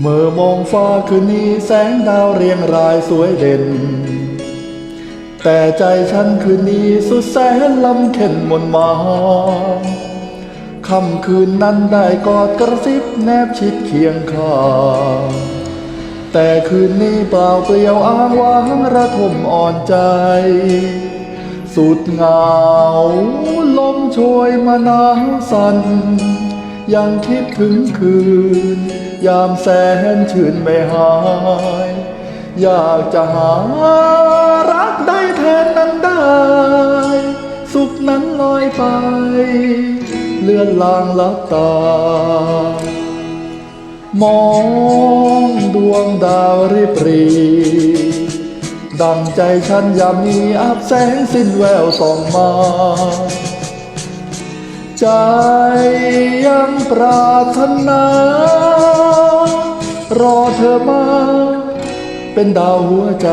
เมื่อมองฟ้าคืนนี้แสงดาวเรียงรายสวยเด่น แต่ใจฉันคืนนี้สุดแสนลำเข็นมนมาค่ำคืนนั้นได้กอดกระซิบแนบชิดเคียงข้าแต่คืนนี้เปล่าเปลี่ยวอ้างว้างระทมอ่อนใจ สุดเหงาลมโชยมาหนาวสั่น ยังคิดถึงคืน ยามแสนชื่นไม่หาย อยากจะหารักได้แทนนั้นได้ สุขนั้นลอยไป เลื่อนลางลับตา มองดวงดาวริบรีดังใจฉันยามมีอับแสงสิ้นแววส่องมา ใจยังปราถนา รอเธอมา เป็นดาวหัวใจ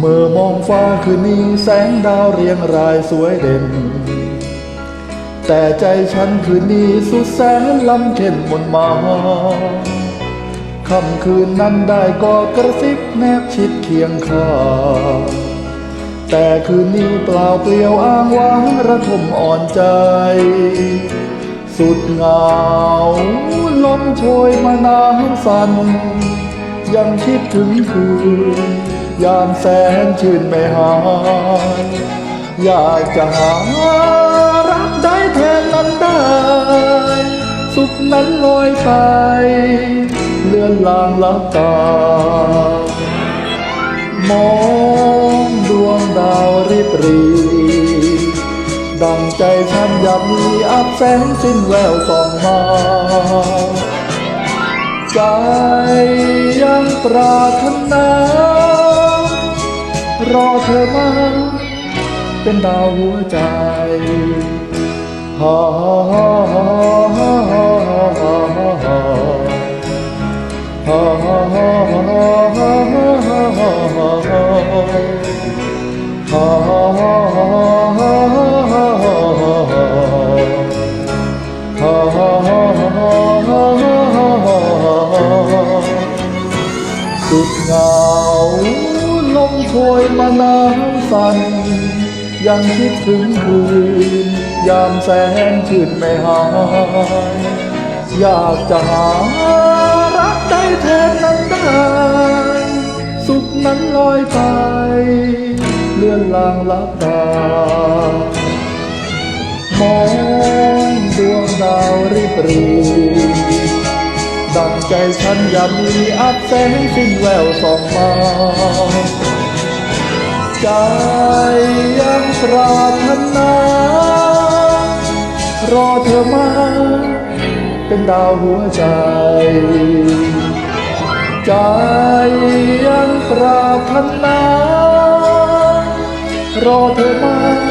เมื่อมองฟ้าคืนนี้แสงดาวเรียงรายสวยเด่น แต่ใจฉันคืนนี้สุดแสนลำเข็นบนมาค่ำคืนนั้นได้ก็กระซิบแนบชิดเคียงข้าแต่คืนนี้เปล่าเปลี่ยวอ้างว้างระทมอ่อนใจ สุดเหงาลมโชยมาน้ำสันยังคิดถึงคืน ยามแสนชื่นไม่หายอยากจะหารักได้แทนนั้นได้ สุขนั้นลอยไป เลื่อนลางลับตามองดวงดาวริบรีดังใจฉันยับมีอับแสงสิ้นแววส่องมาใจยังปรารถนา รอเธอมาเป็นดาวหัวใจฮาฮาฮาฮาฮาฮาฮาฮาฮาฮาฮาฮาา ลมโชยมาน้ำสั่นยังคิดถึงคืน ยามแสนชื่นไม่หายอยากจะหารักได้แทนนั้นได้สุขนั้นลอยไป เลื่อนลางลับตามองดวงดาวริบรีดังใจฉันอย่ามีอับแสงสิ้นแววส่องมา ใจยังปรารถนารอเธอมาเป็นดาวหัวใจ ใจยังปรารถนารอเธอมา